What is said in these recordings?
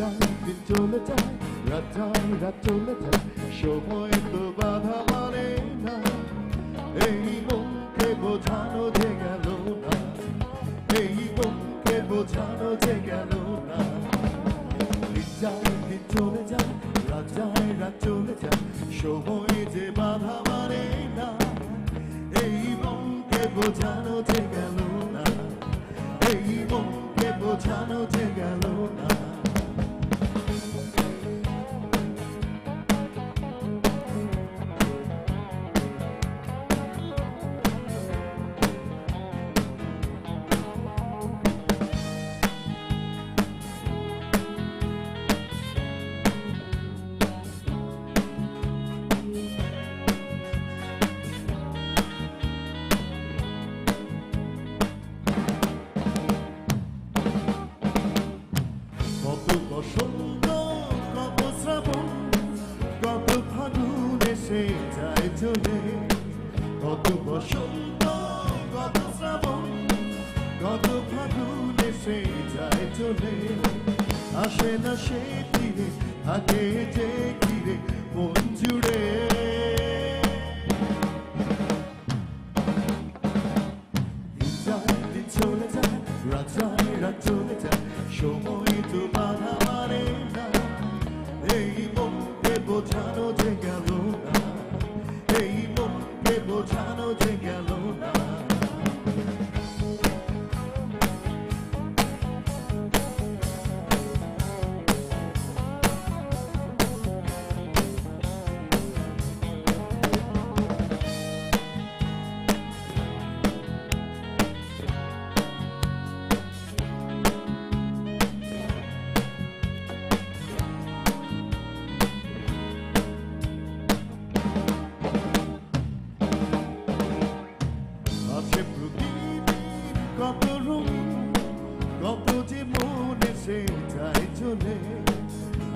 যায় দিন চলে যায় বাধা মানে না এই মনকে যে গেল না এই মনকে যে গেল না। দিন যায় দিন চলে যায় রাত সময় যে বাধা মানে না এই মনকে বোঝানো যে গেল না। এই মনকে বোঝানো যে গেল এসে যায় চলে। কত বসন্ত, কত শ্রাবণ, কত ফাগুন এসে যায় চলে। আসে না সে তীরে, থাকে যে মন জুড়ে। চলে যায়, রাত যায় আছে প্রতিদিন কত রূপ, কত যে মনে সে যায় চলে।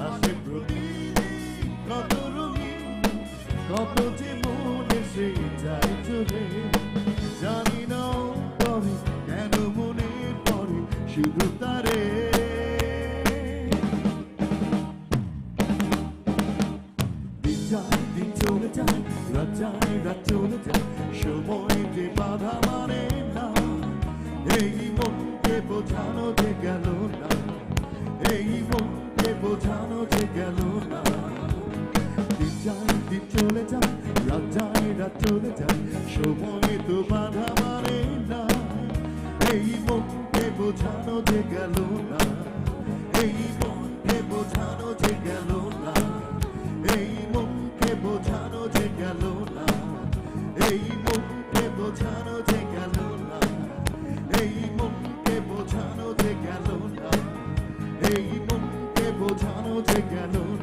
আছে প্রতিদিন কত রঙিন কত যে মনে সে যায় চলে। জানি না কেন মনে পড়ে, শুধু রাত চলে যায় সময় যে বাধা মানে না। এই মনকে বোঝানো যে গেল না। এই মনকে বোঝানো যে গেল না। দিন দিন চলে যায়, রাত যায়, রাত চলে যায়, সময় তো বাধা মানে না। এই মনকে বোঝানো যে গেল না। এই মনকে বোঝানো যে গেল না। এই মনকে বোঝানো যে গেল বোঝানো